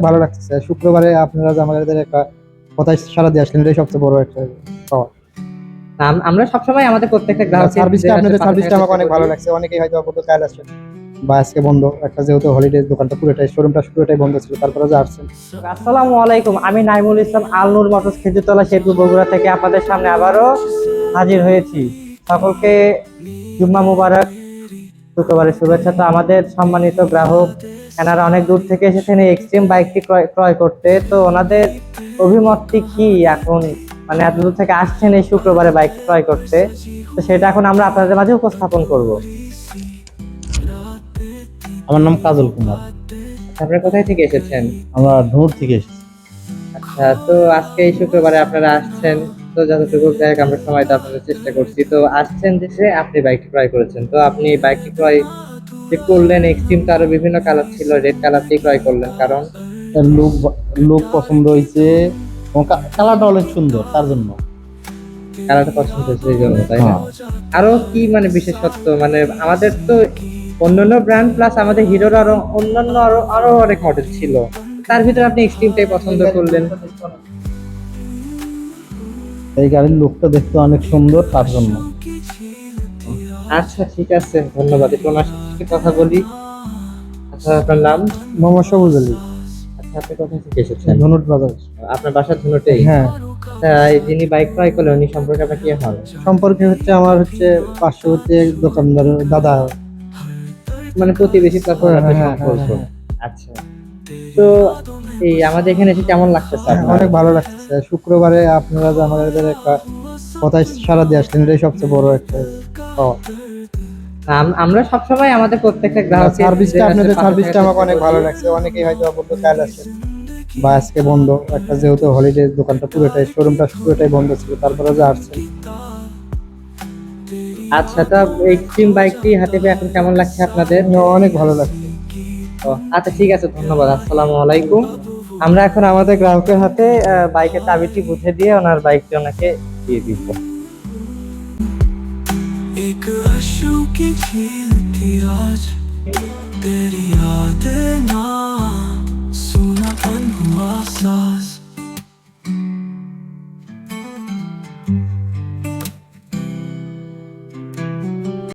ভালো লাগছে শুক্রবারে আপনারা আমাদের একটা কথায় সারা দিয়ে আসলেন এটাই সবচেয়ে বড় একটা পাওয়া। আম- আমরা সবসময় আমাদের প্রত্যেকটা গ্রাহকের সার্ভিসটা আপনাদের সার্ভিসটা আমাকে অনেক ভালো লাগছে। অনেকেই হয়তো বলতো কাল আসছেন বা আজকে বন্ধ। একটা যেহেতু হলিডে দোকানটা পুরোটাই শোরুমটা পুরোটাই বন্ধ ছিল তারপরে যে আসছেন। আসসালামু আলাইকুম আমি নাইমুল ইসলাম আলনুর মোটরস খেজুরতলা শেরপুর বগুড়া থেকে আপনাদের সামনে আবারও হাজির হয়েছি। সকলকে জুম্মা মুবারক। শুক্রবারের শুভেচ্ছা। তো আমাদের সম্মানিত গ্রাহক এনারা অনেক দূর থেকে এসেছেন এই এক্সট্রিম বাইকটি ক্রয় ক্রয় করতে। তো ওনাদের অভিমতটি কি এখন? মানে এত দূর থেকে আসছেন এই শুক্রবারে বাইক ক্রয় করতে। তো সেটা এখন আমরা আপনাদের মাঝে উপস্থাপন করব। আমার নাম কাজল কুমার। আপনারা কোথায় থেকে এসেছেন? আমরা ঢোর থেকে এসেছি। আচ্ছা তো আজকে এই শুক্রবারে আপনারা আসছেন তো যতটুকু যাই আমরা সময় তো আপনাদের চেষ্টা করছি। তো আসছেন দেশে আপনি বাইকটি ক্রয় করেছেন। তো আপনি বাইকটি ক্রয় যে করলেন এক্সট্রিম আরও বিভিন্ন কালার ছিল রেড কালারটি ক্রয় করলেন। কারণ লোক লোক পছন্দ হয়েছে কালারটা অনেক সুন্দর তার জন্য। কালারটা পছন্দ হয়েছে এই জন্য তাই না? হ্যাঁ। আরও কি মানে বিশেষত্ব? মানে আমাদের তো অন্যান্য ব্র্যান্ড প্লাস আমাদের হিরোর আরও অন্যান্য আরও আরও অনেক মডেল ছিল। তার ভিতরে আপনি এক্সট্রিমটাই পছন্দ করলেন। এই গাড়ির লোকটা দেখতে অনেক সুন্দর তার জন্য। আচ্ছা ঠিক আছে ধন্যবাদ। একটু ওনার সাথে কথা বলি। আচ্ছা আপনার নাম? মোহাম্মদ সবুজ আলী। আচ্ছা আপনি কোথা থেকে এসেছেন? ধনুট বাজার। আপনার বাসা ধনুটেই? হ্যাঁ। তাই যিনি বাইক ক্রয় করলেন উনি সম্পর্কে আপনার কি হয়? সম্পর্কে হচ্ছে আমার হচ্ছে পার্শ্ববর্তী দোকানদার দাদা। মানে প্রতিবেশী তারপর হ্যাঁ, হ্যাঁ, হ্যাঁ, আচ্ছা। তো এই আমাদের এখানে এসে কেমন লাগতেছে অনেক ভালো লাগছে শুক্রবারে আপনারা যে আমাদের একটা কথায় সারা দিয়ে আসলেন এটাই সবচেয়ে বড় একটা পাওয়া। আমরা সবসময় আমাদের প্রত্যেকটা গ্রাহকের সার্ভিসটা আপনাদের সার্ভিসটা আমাকে অনেক ভালো লাগছে। অনেকেই হয়তো বলতো কাল আসছেন বা আজকে বন্ধ। একটা যেহেতু হলিডে দোকানটা পুরোটাই শোরুমটা পুরোটাই বন্ধ ছিল তারপরে যে আসছে আচ্ছা তা এক্সট্রিম বাইকটি হাতে পেয়ে এখন কেমন লাগছে আপনাদের? অনেক ভালো লাগছে। আচ্ছা ঠিক আছে ধন্যবাদ। আসসালামু আলাইকুম। আমরা এখন আমাদের গ্রাহকের হাতে আহ, বাইকের চাবিটি বুঝে দিয়ে ওনার বাইকটি ওনাকে দিয়ে দিব एक आशों की झील थी आज तेरी यादें ना